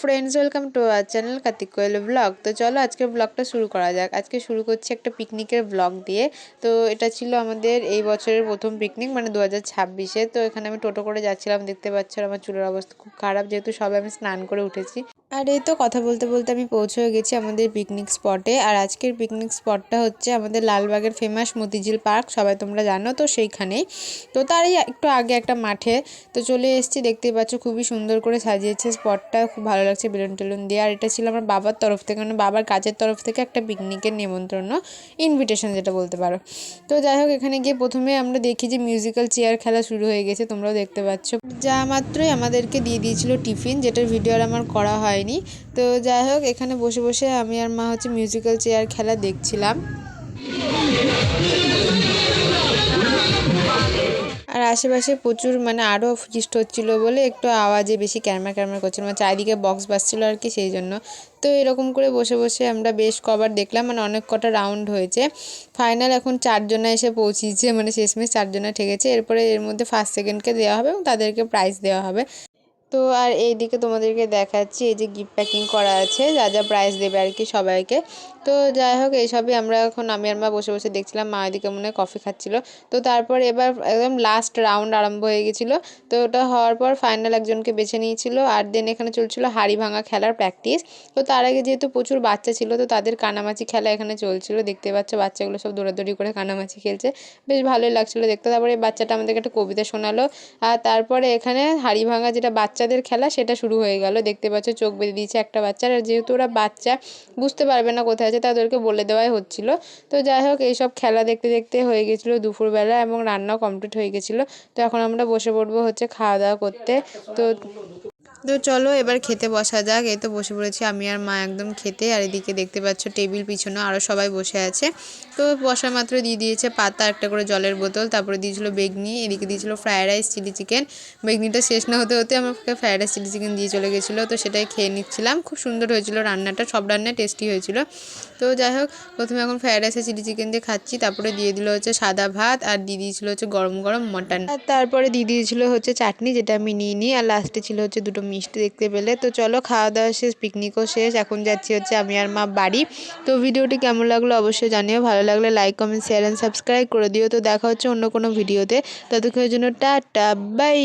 Friends, welcome to our channel Kartik Koyel blog. তো চলো আজকে ব্লগটা শুরু করা যাক। আজকে শুরু করছি একটা পিকনিকের ব্লগ দিয়ে। তো এটা ছিল আমাদের এই বছরের প্রথম পিকনিক মানে দু হাজার তো এখানে আমি টোটো করে যাচ্ছিলাম, দেখতে পাচ্ছ আমার চুলের অবস্থা খুব খারাপ, যেহেতু সবে আমি স্নান করে উঠেছি। আর এই তো কথা বলতে বলতে আমি পৌঁছে গেছি আমাদের পিকনিক স্পটে আর আজকের পিকনিক স্পটটা হচ্ছে আমাদের লালবাগের ফেমাস মতিঝিল পার্ক সবাই তোমরা জানো তো সেইখানেই। তো তারই একটু আগে একটা মাঠে, তো চলে এসেছি, দেখতেই পাচ্ছ খুবই সুন্দর করে সাজিয়েছে স্পটটা খুব ভালো লাগছে বেলুন টেলুন দিয়ে। আর এটা ছিল আমার বাবার তরফ থেকে মানে বাবার কাজের তরফ থেকে একটা পিকনিকের নিমন্ত্রণ ইনভিটেশন যেটা বলতে পারো। তো যাই হোক, এখানে গিয়ে প্রথমে আমরা দেখি যে মিউজিক্যাল চেয়ার খেলা শুরু হয়ে গেছে, তোমরাও দেখতে পাচ্ছ। যা মাত্রই আমাদেরকে দিয়ে দিয়েছিল টিফিন যেটার ভিডিও আর আমার করা হয়নি। তো যাই হোক, এখানে বসে বসে আমি আর মা হচ্ছে মিউজিক্যাল চেয়ার খেলা দেখছিলাম। আর আশেপাশে প্রচুর মানে আরও ফিস্ট হচ্ছিল বলে একটু আওয়াজে বেশি ক্যামেরা ক্যামেরা করছিল মানে চারিদিকে বক্স বাজছিলো আর কি সেই জন্য। তো এরকম করে বসে বসে আমরা বেশ কবার দেখলাম মানে অনেক কটা রাউন্ড হয়েছে। ফাইনাল এখন চারজনে এসে পৌঁছিয়েছে মানে শেষমেশ চারজনে ঠেকেছে। এরপরে এর মধ্যে ফার্স্ট সেকেন্ডকে দেওয়া হবে এবং তাদেরকে প্রাইজ দেওয়া হবে। তো আর এইদিকে তোমাদেরকে দেখাচ্ছি, এই যে গিফট প্যাকিং করা আছে, যা যা প্রাইজ দেবে আর কি সবাইকে। তো যাই হোক, এইসবই আমরা এখন, আমি আর মা বসে বসে দেখছিলাম, মা এদিকে মনে কফি খাচ্ছিল। তো তারপর এবার একদম লাস্ট রাউন্ড আরম্ভ হয়ে গেছিল। তো ওটা হওয়ার পর ফাইনাল একজনকে বেছে নিয়েছিল, আর দেন এখানে চলছিল হাড়ি ভাঙা খেলার প্র্যাকটিস তো তার আগে যেহেতু প্রচুর বাচ্চা ছিল, তো তাদের কানামাছি খেলা এখানে চলছিল। দেখতে পাচ্ছ বাচ্চাগুলো সব দৌড়াদৌড়ি করে কানামাছি খেলছে। বেশ ভালোই লাগছিল দেখতে। তারপরে এই বাচ্চাটা আমাদেরকে একটা কবিতা শোনালো। আর তারপরে এখানে হাড়ি ভাঙা যেটা বাচ্চাদের খেলা সেটা শুরু হয়ে গেল। দেখতে পাচ্ছ চোখ বেঁধে দিয়েছে একটা বাচ্চার আর যেহেতু ওরা বাচ্চা, বুঝতে পারবে না কোথায় আছে, তাদেরকে বলে দেওয়াই হচ্ছিল। তো যাই হোক, এইসব খেলা দেখতে দেখতে হয়ে গেছিল দুপুরবেলা এবং রান্নাও কমপ্লিট হয়ে গেছিল। তো এখন আমরা বসে পড়ব হচ্ছে খাওয়া দাওয়া করতে। তো তো চলো এবার খেতে বসা যাক। এই তো বসে পড়েছি আমি আর মা একদম খেতে। আর এদিকে দেখতে পাচ্ছ টেবিল পিছনে আরও সবাই বসে আছে। তো বসা মাত্র দিয়ে দিয়েছে পাতা, একটা করে জলের বোতল, তারপরে দিয়েছিল বেগনি, এদিকে দিয়েছিল ফ্রায়েড রাইস চিলি চিকেন বেগনিটা শেষ না হতে হতে আমাকে ফ্রায়েড রাইস চিলি চিকেন দিয়ে চলে গেছিল। তো সেটাই খেয়ে নিচ্ছিলাম। খুব সুন্দর হয়েছিল রান্নাটা, সব রান্নায় টেস্টি হয়েছিল। তো যাই হোক, প্রথমে এখন ফ্রায়েড রাইসে চিলি চিকেন দিয়ে খাচ্ছি। তারপরে দিয়ে দিল হচ্ছে সাদা ভাত আর দিয়ে দিয়েছিল হচ্ছে গরম গরম মটন। আর তারপরে দিয়ে দিয়েছিল হচ্ছে চাটনি, যেটা আমি নিয়ে নিই আর লাস্টে ছিল হচ্ছে দুটো মিষ্টি দেখতে পেলে। তো চলো খাওয়া দাওয়া শেষ পিকনিকও শেষ। এখন যাচ্ছি হচ্ছে আমি আর মা বাড়ি। তো ভিডিওটি কেমন লাগল অবশ্যই জানিও। ভালো লাগলে like comment share and subscribe করে দিও। তো দেখা হচ্ছে অন্য কোনো ভিডিওতে। ততক্ষণের জন্য টাটা বাই